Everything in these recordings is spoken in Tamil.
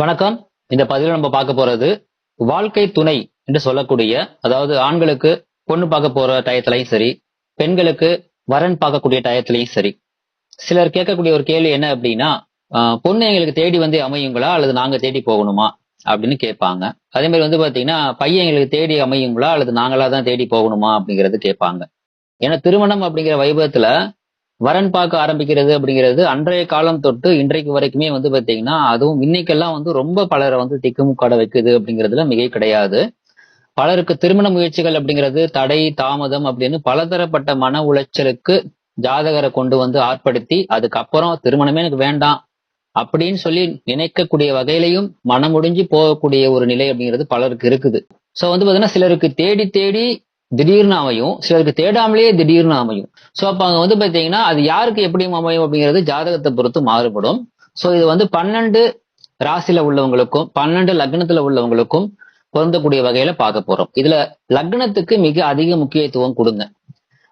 வணக்கம். இந்த பதிவில் நம்ம பார்க்க போறது வாழ்க்கை துணை என்று சொல்லக்கூடிய அதாவது ஆண்களுக்கு பொண்ணு பார்க்க போற டயத்துலையும் சரி பெண்களுக்கு வரன் பார்க்கக்கூடிய டயத்திலையும் சரி. சிலர் கேட்கக்கூடிய ஒரு கேள்வி என்ன அப்படின்னா பொண்ணு எங்களுக்கு தேடி வந்து அமையுங்களா? அல்லது நாங்க தேடி போகணுமா? அப்படின்னு கேட்பாங்க. அதே மாதிரி வந்து பாத்தீங்கன்னா பையன் எங்களுக்கு தேடி அமையுங்களா? அல்லது நாங்களா தான் தேடி போகணுமா? அப்படிங்கறது கேட்பாங்க. ஏன்னா திருமணம் அப்படிங்கிற வைபவத்துல வரன் பார்க்க ஆரம்பிக்கிறது அப்படிங்கிறது அன்றைய காலம் தொட்டு இன்றைக்கு வரைக்குமே வந்து பார்த்தீங்கன்னா அதுவும் இன்னைக்கெல்லாம் வந்து ரொம்ப பலரை வந்து திக்குமுக்காட வைக்குது அப்படிங்கிறதுல மிகை கிடையாது. பலருக்கு திருமண முயற்சிகள் அப்படிங்கிறது தடை தாமதம் அப்படின்னு பலதரப்பட்ட மன உளைச்சலுக்கு ஜாதகரை கொண்டு வந்து ஆட்படுத்தி அதுக்கப்புறம் திருமணமே எனக்கு வேண்டாம் அப்படின்னு சொல்லி நினைக்கக்கூடிய வகையிலையும் மனமுடிஞ்சு போகக்கூடிய ஒரு நிலை அப்படிங்கிறது பலருக்கு இருக்குது. ஸோ வந்து பார்த்தீங்கன்னா சிலருக்கு தேடி தேடி திடீர்னு அமையும் சிலருக்கு தேடாமலேயே திடீர்னு அமையும் சோ அப்ப அங்கே வந்து பாத்தீங்கன்னா அது யாருக்கு எப்படி அமையும் அப்படிங்கிறது ஜாதகத்தை பொறுத்து மாறுபடும். சோ இது வந்து பன்னெண்டு ராசியில உள்ளவங்களுக்கும் பன்னெண்டு லக்னத்துல உள்ளவங்களுக்கும் பொருந்தக்கூடிய வகையில பார்க்க போறோம். இதுல லக்னத்துக்கு மிக அதிக முக்கியத்துவம் கொடுங்க.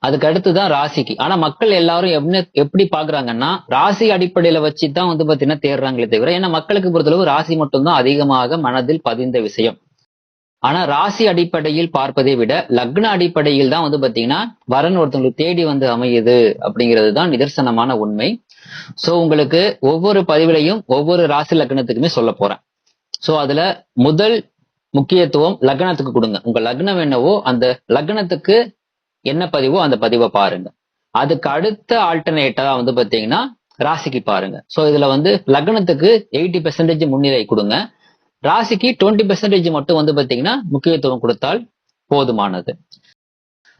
அதுக்கு அடுத்துதான் ராசிக்கு. ஆனா மக்கள் எல்லாரும் என்ன எப்படி பாக்குறாங்கன்னா ராசி அடிப்படையில வச்சு தான் வந்து பாத்தீங்கன்னா தேடுறாங்களே தவிர ஏன்னா மக்களுக்கு பொறுத்தளவு ராசி மட்டும்தான் அதிகமாக மனதில் பதிந்த விஷயம். ஆனா ராசி அடிப்படையில் பார்ப்பதை விட லக்ன அடிப்படையில் தான் வந்து பாத்தீங்கன்னா வரன் ஒருத்தவங்களுக்கு தேடி வந்து அமையுது அப்படிங்கிறது தான் நிதர்சனமான உண்மை. சோ உங்களுக்கு ஒவ்வொரு பதிவிலையும் ஒவ்வொரு ராசி லக்னத்துக்குமே சொல்ல போறேன். சோ அதுல முதல் முக்கியத்துவம் லக்னத்துக்கு கொடுங்க. உங்க லக்னம் என்னவோ அந்த லக்னத்துக்கு என்ன பதிவோ அந்த பதிவை பாருங்க. அதுக்கு அடுத்த ஆல்டர்னேட்டா வந்து பாத்தீங்கன்னா ராசிக்கு பாருங்க. சோ இதுல வந்து லக்னத்துக்கு எயிட்டி பெர்சன்டேஜ் முன்னிலை கொடுங்க. ராசிக்கு டுவெண்ட்டி பெர்சன்டேஜ் மட்டும் வந்து பாத்தீங்கன்னா முக்கியத்துவம் கொடுத்தால் போதுமானது.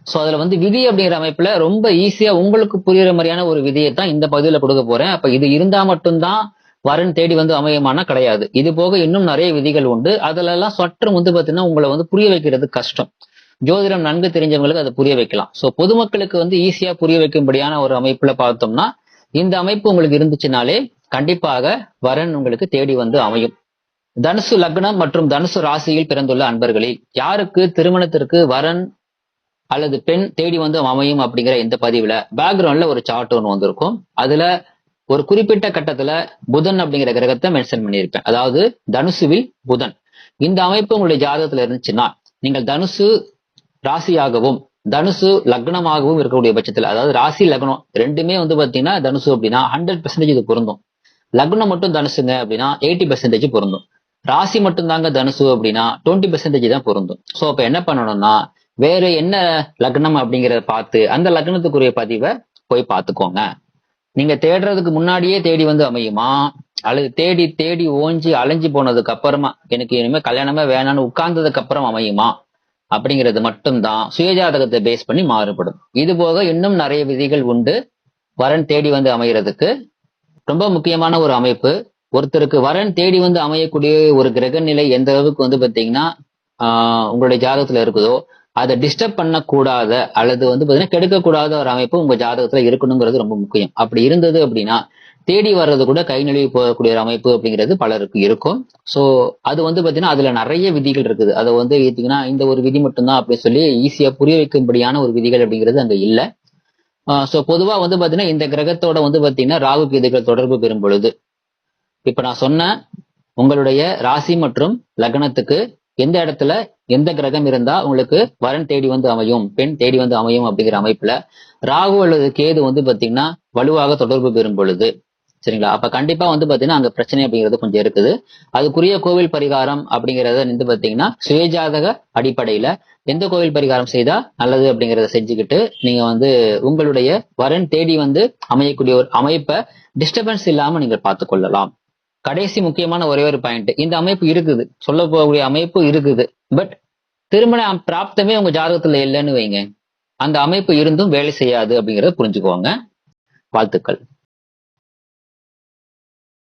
சோ அதுல வந்து விதி அப்படிங்கிற அமைப்புல ரொம்ப ஈஸியா உங்களுக்கு புரியுற மாதிரியான ஒரு விதியை தான் இந்த பகுதியில் கொடுக்க போறேன். அப்ப இது இருந்தா மட்டும்தான் வரன் தேடி வந்து அமையமானா கிடையாது. இது போக இன்னும் நிறைய விதிகள் உண்டு. அதுல எல்லாம் சற்று வந்து பாத்தீங்கன்னா உங்களை வந்து புரிய வைக்கிறது கஷ்டம். ஜோதிடம் நன்கு தெரிஞ்சவங்களுக்கு அதை புரிய வைக்கலாம். ஸோ பொதுமக்களுக்கு வந்து ஈஸியா புரிய வைக்கும்படியான ஒரு அமைப்புல பார்த்தோம்னா இந்த அமைப்பு உங்களுக்கு இருந்துச்சுனாலே கண்டிப்பாக வரன் உங்களுக்கு தேடி வந்து அமையும். தனுசு லக்னம் மற்றும் தனுசு ராசியில் பிறந்துள்ள அன்பர்களே யாருக்கு திருமணத்திற்கு வரன் அல்லது பெண் தேடி வந்து அமையும் அப்படிங்கிற இந்த பதிவுல பேக்ரவுண்ட்ல ஒரு சார்ட் ஒன்று வந்திருக்கும். அதுல ஒரு குறிப்பிட்ட கட்டத்துல புதன் அப்படிங்கிற கிரகத்தை மென்ஷன் பண்ணியிருப்பேன். அதாவது தனுசுவில் புதன். இந்த அமைப்பு உங்களுடைய ஜாதகத்துல இருந்துச்சுன்னா நீங்கள் தனுசு ராசியாகவும் தனுசு லக்னமாகவும் இருக்கக்கூடிய பட்சத்துல அதாவது ராசி லக்னம் ரெண்டுமே வந்து பாத்தீங்கன்னா தனுசு அப்படின்னா ஹண்ட்ரட் பெர்சன்டேஜ் இது பொருந்தும். லக்னம் மட்டும் தனுசுங்க அப்படின்னா எயிட்டி பெர்சன்டேஜ் பொருந்தும். ராசி மட்டும்தாங்க தனுசு அப்படின்னா டுவெண்ட்டி பெர்சன்டேஜ் தான் பொருந்தும். ஸோ அப்போ என்ன பண்ணணும்னா வேற என்ன லக்னம் அப்படிங்கிறத பார்த்து அந்த லக்னத்துக்குரிய பதிவை போய் பார்த்துக்கோங்க. நீங்க தேடுறதுக்கு முன்னாடியே தேடி வந்து அமையுமா? அல்லது தேடி தேடி ஓஞ்சி அலைஞ்சு போனதுக்கு அப்புறமா எனக்கு இனிமே கல்யாணமே வேணாம்னு உட்கார்ந்ததுக்கு அப்புறம் அமையுமா? அப்படிங்கிறது மட்டும்தான் சுயஜாதகத்தை பேஸ் பண்ணி மாறுபடும். இது போக இன்னும் நிறைய விதிகள் உண்டு. வரன் தேடி வந்து அமைகிறதுக்கு ரொம்ப முக்கியமான ஒரு அமைப்பு. ஒருத்தருக்கு வரன் தேடி வந்து அமையக்கூடிய ஒரு கிரக நிலை எந்த அளவுக்கு வந்து பார்த்தீங்கன்னா உங்களுடைய ஜாதகத்துல இருக்குதோ அதை டிஸ்டர்ப் பண்ணக்கூடாத அல்லது வந்து பார்த்தீங்கன்னா கெடுக்கக்கூடாத ஒரு அமைப்பு உங்க ஜாதகத்துல இருக்கணுங்கிறது ரொம்ப முக்கியம். அப்படி இருந்தது அப்படின்னா தேடி வர்றது கூட கை நழுவி போகக்கூடிய ஒரு அமைப்பு அப்படிங்கிறது பலருக்கு இருக்கும். ஸோ அது வந்து பார்த்தீங்கன்னா அதுல நிறைய விதிகள் இருக்குது. அதை வந்து பார்த்தீங்கன்னா இந்த ஒரு விதி மட்டும்தான் அப்படின்னு சொல்லி ஈஸியா புரிய வைக்கும்படியான ஒரு விதிகள் அப்படிங்கிறது அங்கே இல்லை. ஸோ பொதுவாக வந்து பார்த்தீங்கன்னா இந்த கிரகத்தோட வந்து பார்த்தீங்கன்னா ராகு கேதுகள் தொடர்பு பெறும் பொழுது இப்ப நான் சொன்ன உங்களுடைய ராசி மற்றும் லக்னத்துக்கு எந்த இடத்துல எந்த கிரகம் இருந்தா உங்களுக்கு வரன் தேடி வந்து அமையும் பெண் தேடி வந்து அமையும் அப்படிங்கிற அமைப்புல ராகு அல்லது கேது வந்து பாத்தீங்கன்னா வலுவாக தொடர்பு பெறும் பொழுது. சரிங்களா? அப்ப கண்டிப்பா வந்து பாத்தீங்கன்னா அங்க பிரச்சனை அப்படிங்கிறது கொஞ்சம் இருக்குது. அதுக்குரிய கோவில் பரிகாரம் அப்படிங்கறத வந்து பாத்தீங்கன்னா சுயஜாதக அடிப்படையில எந்த கோவில் பரிகாரம் செய்தா நல்லது அப்படிங்கறத செஞ்சுக்கிட்டு நீங்க வந்து உங்களுடைய வரன் தேடி வந்து அமையக்கூடிய ஒரு அமைப்பை டிஸ்டர்பன்ஸ் இல்லாம நீங்கள் பார்த்து கொள்ளலாம் கடைசி முக்கியமான ஒரே ஒரு பாயிண்ட் இந்த அமைப்பு இருக்குது. சொல்ல போகக்கூடிய அமைப்பு இருக்குது. பட் திருமண பிராப்தமே உங்க ஜாதகத்துல இல்லைன்னு வைங்க. அந்த அமைப்பு இருந்தும் வேலை செய்யாது அப்படிங்கறத புரிஞ்சுக்கோங்க. வாழ்த்துக்கள்.